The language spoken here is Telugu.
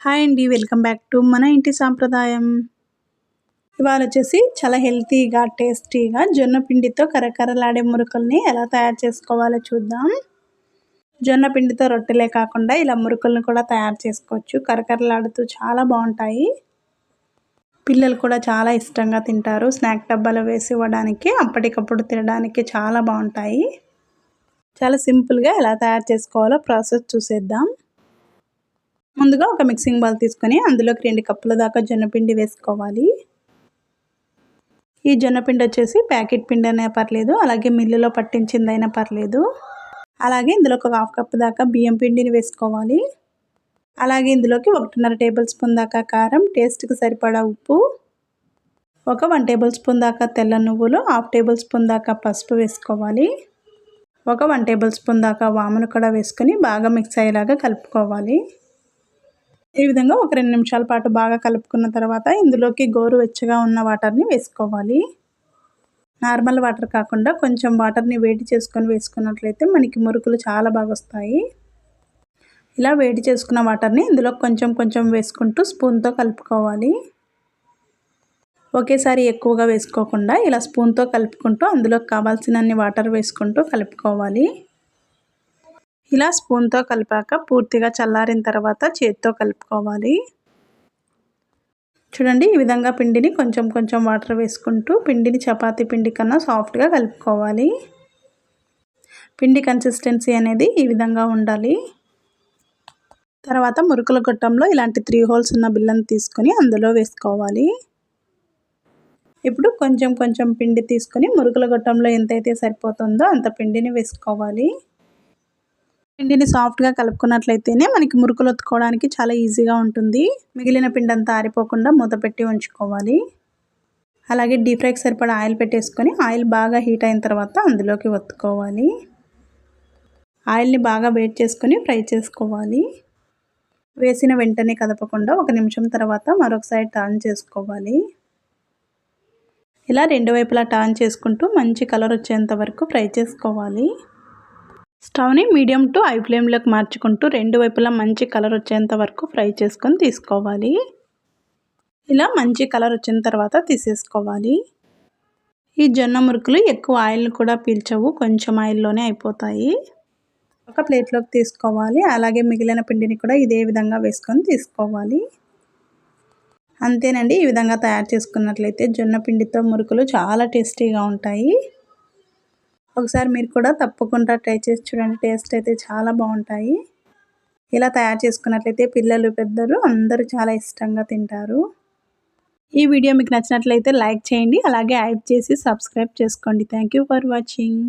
హాయ్ అండి వెల్కమ్ బ్యాక్ టు మన ఇంటి సాంప్రదాయం. ఇవాళ వచ్చేసి చాలా హెల్తీగా టేస్టీగా జొన్న పిండితో కరకరలాడే మురుకుల్ని ఎలా తయారు చేసుకోవాలో చూద్దాం. జొన్న పిండితో రొట్టెలే కాకుండా ఇలా మురుకులను కూడా తయారు చేసుకోవచ్చు. కరకరలాడుతూ చాలా బాగుంటాయి. పిల్లలు కూడా చాలా ఇష్టంగా తింటారు. స్నాక్ డబ్బాలో వేసి ఇవ్వడానికి అప్పటికప్పుడు తినడానికి చాలా బాగుంటాయి. చాలా సింపుల్గా ఎలా తయారు చేసుకోవాలో ప్రాసెస్ చూసేద్దాం. ముందుగా ఒక మిక్సింగ్ బౌల్ తీసుకొని అందులోకి రెండు కప్పుల దాకా జొన్నపిండి వేసుకోవాలి. ఈ జొన్నపిండి వచ్చేసి ప్యాకెట్ పిండి అయినా పర్లేదు అలాగే మిల్లులో పట్టించిందైనా పర్లేదు. అలాగే ఇందులో ఒక హాఫ్ కప్ దాకా బియ్యం పిండిని వేసుకోవాలి. అలాగే ఇందులోకి ఒకటిన్నర టేబుల్ స్పూన్ దాకా కారం టేస్ట్కి సరిపడా ఉప్పు ఒక వన్ టేబుల్ స్పూన్ దాకా తెల్ల నువ్వులు హాఫ్ టేబుల్ స్పూన్ దాకా పసుపు వేసుకోవాలి. ఒక వన్ టేబుల్ స్పూన్ దాకా వామును కూడా వేసుకొని బాగా మిక్స్ అయ్యేలాగా కలుపుకోవాలి. ఈ విధంగా ఒక రెండు నిమిషాల పాటు బాగా కలుపుకున్న తర్వాత ఇందులోకి గోరువెచ్చగా ఉన్న వాటర్ని వేసుకోవాలి. నార్మల్ వాటర్ కాకుండా కొంచెం వాటర్ని వేడి చేసుకొని వేసుకున్నట్లయితే మనకి మురుకులు చాలా బాగా వస్తాయి. ఇలా వేడి చేసుకున్న వాటర్ని ఇందులో కొంచెం కొంచెం వేసుకుంటూ స్పూన్తో కలుపుకోవాలి. ఒకేసారి ఎక్కువగా వేసుకోకుండా ఇలా స్పూన్తో కలుపుకుంటూ అందులో కావాల్సినన్ని వాటర్ వేసుకుంటూ కలుపుకోవాలి. ఇలా స్పూన్తో కలిపాక పూర్తిగా చల్లారిన తర్వాత చేతితో కలుపుకోవాలి. చూడండి ఈ విధంగా పిండిని కొంచెం కొంచెం వాటర్ వేసుకుంటూ పిండిని చపాతీ పిండి కన్నా సాఫ్ట్గా కలుపుకోవాలి. పిండి కన్సిస్టెన్సీ అనేది ఈ విధంగా ఉండాలి. తర్వాత మురుకుల గొట్టంలో ఇలాంటి త్రీ హోల్స్ ఉన్న బిల్లను తీసుకొని అందులో వేసుకోవాలి. ఇప్పుడు కొంచెం కొంచెం పిండి తీసుకొని మురుకుల గొట్టంలో ఎంతైతే సరిపోతుందో అంత పిండిని వేసుకోవాలి. పిండిని సాఫ్ట్గా కలుపుకున్నట్లయితేనే మనకి మురుకులు ఒత్తుకోవడానికి చాలా ఈజీగా ఉంటుంది. మిగిలిన పిండి అంతా ఆరిపోకుండా మూత పెట్టి ఉంచుకోవాలి. అలాగే డీప్ ఫ్రైకి సరిపడా ఆయిల్ పెట్టేసుకొని ఆయిల్ బాగా హీట్ అయిన తర్వాత అందులోకి ఒత్తుకోవాలి. ఆయిల్ని బాగా వేట్ చేసుకొని ఫ్రై చేసుకోవాలి. వేసిన వెంటనే కదపకుండా ఒక నిమిషం తర్వాత మరొక సైడ్ టర్న్ చేసుకోవాలి. ఇలా రెండు వైపులా టర్న్ చేసుకుంటూ మంచి కలర్ వచ్చేంత వరకు ఫ్రై చేసుకోవాలి. స్టవ్ని మీడియం టు హై ఫ్లేమ్లోకి మార్చుకుంటూ రెండు వైపులా మంచి కలర్ వచ్చేంత వరకు ఫ్రై చేసుకొని తీసుకోవాలి. ఇలా మంచి కలర్ వచ్చిన తర్వాత తీసేసుకోవాలి. ఈ జొన్న మురుకులు ఎక్కువ ఆయిల్ని కూడా పీల్చవు కొంచెం ఆయిల్లోనే అయిపోతాయి. ఒక ప్లేట్లోకి తీసుకోవాలి. అలాగే మిగిలిన పిండిని కూడా ఇదే విధంగా వేసుకొని తీసుకోవాలి. అంతేనండి ఈ విధంగా తయారు చేసుకున్నట్లయితే జొన్న పిండితో మురుకులు చాలా టేస్టీగా ఉంటాయి. ఒకసారి మీరు కూడా తప్పకుండా ట్రై చేసి చూడండి. టేస్ట్ అయితే చాలా బాగుంటాయి. ఇలా తయారు చేసుకున్నట్లయితే పిల్లలు పెద్దలు అందరూ చాలా ఇష్టంగా తింటారు. ఈ వీడియో మీకు నచ్చినట్లయితే లైక్ చేయండి. అలాగే యాడ్ చేసి సబ్స్క్రైబ్ చేసుకోండి. Thank for watching